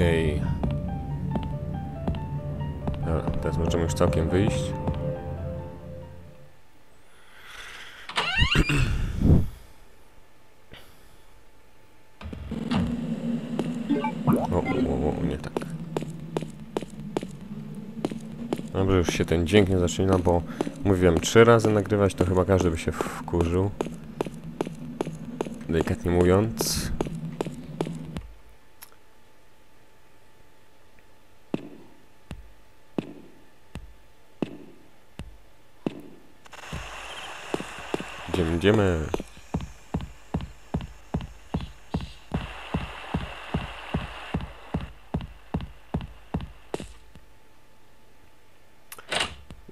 Okej. Dobra, teraz możemy już całkiem wyjść. O, o, o, nie tak. Dobrze, już się ten dźwięk nie zaczyna, bo mówiłem trzy razy nagrywać, to chyba każdy by się wkurzył. Delikatnie mówiąc. Idziemy, idziemy.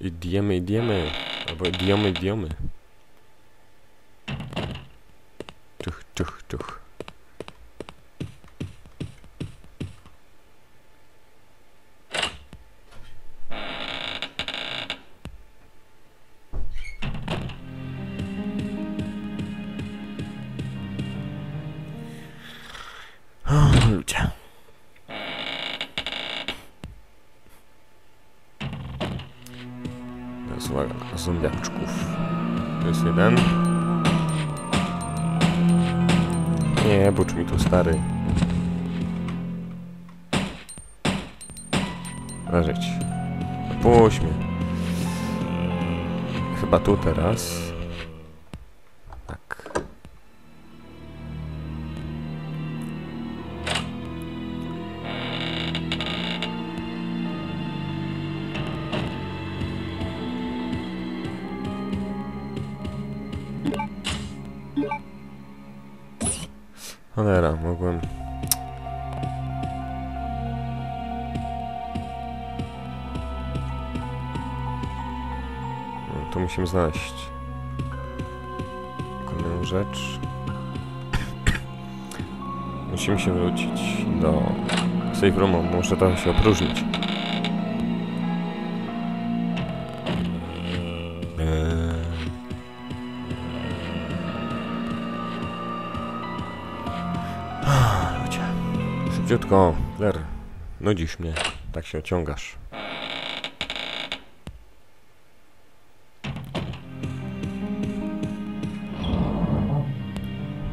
Idziemy, idziemy. Albo idiemy, idiemy. Ciuch, ciuch, ciuch. O, ludzie. Teraz uwaga, zombiaczków. To jest jeden. Nie, bucz mi tu stary. Leżeć. Puść mnie. Chyba tu teraz. Cholera, mogłem... No, tu musimy znaleźć kolejną rzecz. Musimy się wrócić do safe roomu, muszę trochę się opróżnić. Szybciutko, Ler. Nudzisz mnie. Tak się ociągasz.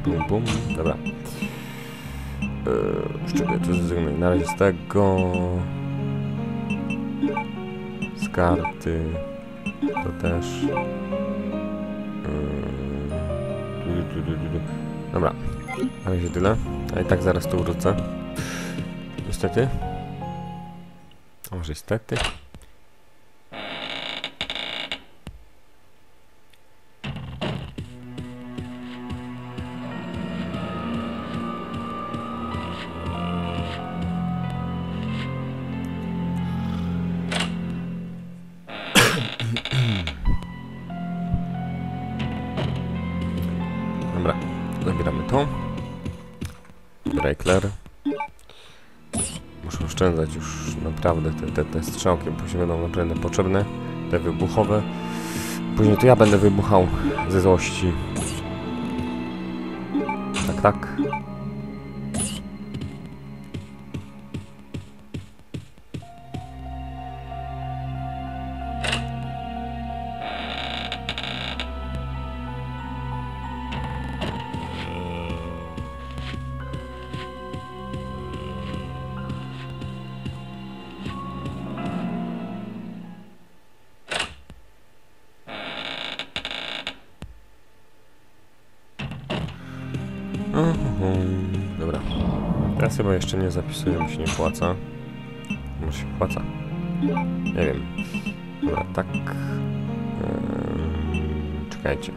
Bum, bum. Dobra. Eee, z czego zrezygnuję? Na razie z tego... Z karty. To też. Du. Dobra. Na razie tyle. A i tak zaraz tu wrócę. Niestety. A może niestety. Dobra, zabieramy to. Breakler. Oszczędzać już naprawdę te, te, te strzałki, bo się będą naprawdę potrzebne. Te wybuchowe. Później to ja będę wybuchał ze złości. Tak, tak. Chyba jeszcze nie zapisuję, bo się nie płaca. Może się płaca. Nie wiem. Dobra, tak. Ehm, czekajcie.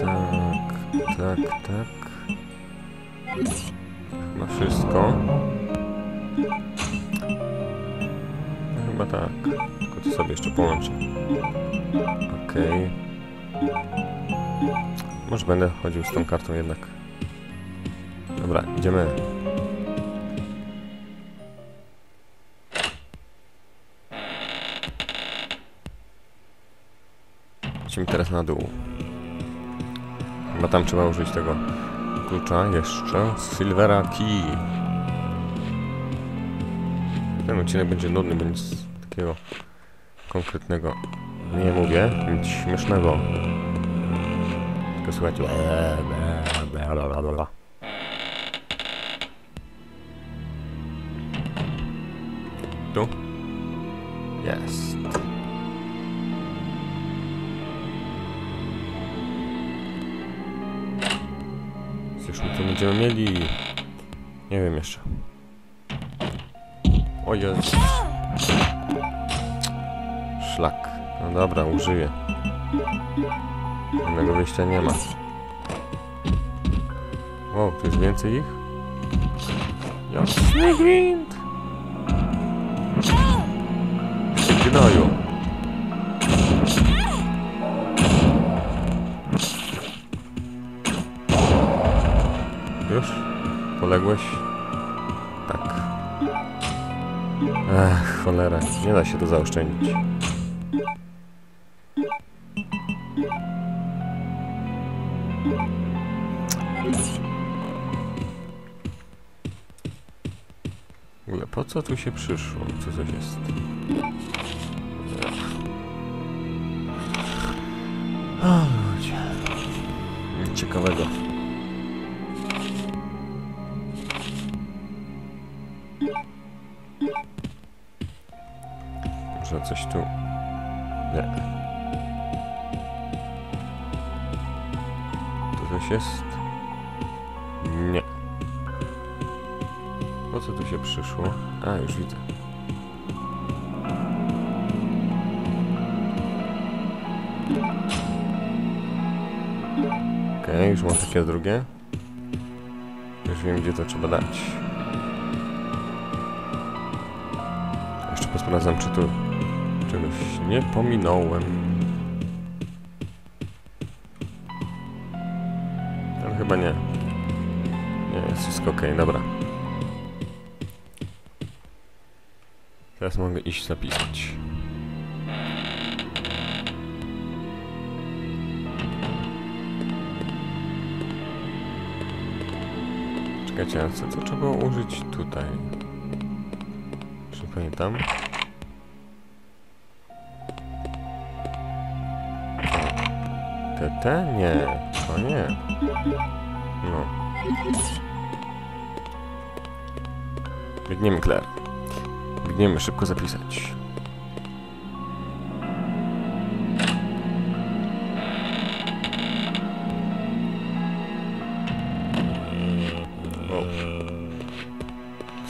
Tak, tak, tak. Chyba wszystko. Chyba tak. Tylko to sobie jeszcze połączę. Okej. Może będę chodził z tą kartą jednak. Dobra, idziemy. lecimy teraz na dół. Chyba tam trzeba użyć tego klucza jeszcze. Silvera Key. Ten odcinek będzie nudny, nic takiego konkretnego nie mówię. Nic śmiesznego. Tylko słuchajcie. Tu? Jest. Już my tu będziemy mieli. Nie wiem jeszcze. O jest. Szlak. No dobra, użyję. Innego wyjścia nie ma. Wow, tu jest więcej ich? Jasny gwint! Gnoju. Już? Poległeś? Tak. Ach, cholera. Nie da się to zaoszczędzić. Co tu się przyszło? Co coś jest? O ludzie. Nic ciekawego. Po co tu się przyszło? A, już widzę. Okej, już mam takie drugie. Już wiem, gdzie to trzeba dać. Jeszcze posprawdzam, czy tu czegoś nie pominąłem. Ale chyba nie. Nie, jest wszystko ok, dobra. Teraz mogę iść zapisać. Czekajcie, a co, co trzeba użyć tutaj? Czy pamiętam? Te? Nie, to nie. No. Biegniemy, Claire. Biegniemy szybko zapisać. O.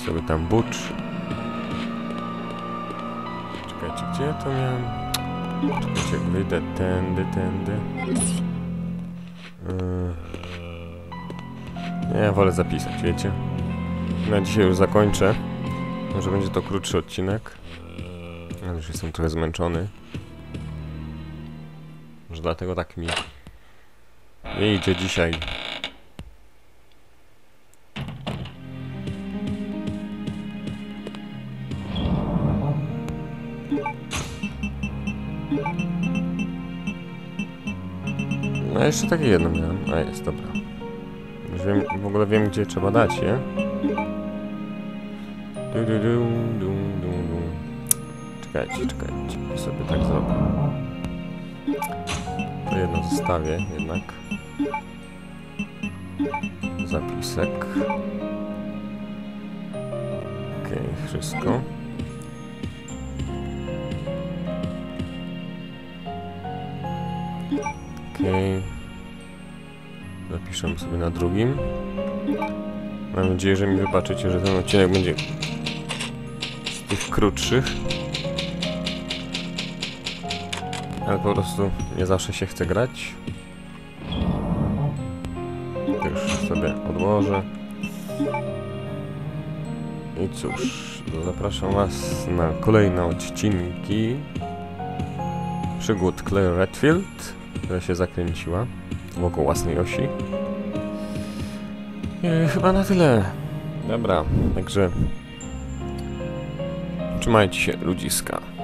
Sobie tam bucz. Czekajcie, gdzie to miałem? Czekajcie, wyjdę tędy, tędy. Yy. Nie, wolę zapisać, wiecie? Na dzisiaj już zakończę. Może będzie to krótszy odcinek. Ja już jestem trochę zmęczony. Może dlatego tak mi nie idzie dzisiaj. No jeszcze takie jedno miałem. A jest, dobra. Już wiem, w ogóle wiem, gdzie trzeba dać je. Du, du, du, du, du, du. Czekajcie, czekajcie. Sobie tak zrobię. To jedno zostawię jednak. Zapisek. Okej, wszystko. Okej. Zapiszemy sobie na drugim. Mam nadzieję, że mi wybaczycie, że ten odcinek będzie tych krótszych. Ale po prostu nie zawsze się chce grać. To już sobie odłożę. I cóż, zapraszam Was na kolejne odcinki przygód Claire Redfield, która się zakręciła wokół własnej osi. I chyba na tyle. Dobra, także trzymajcie się ludziska.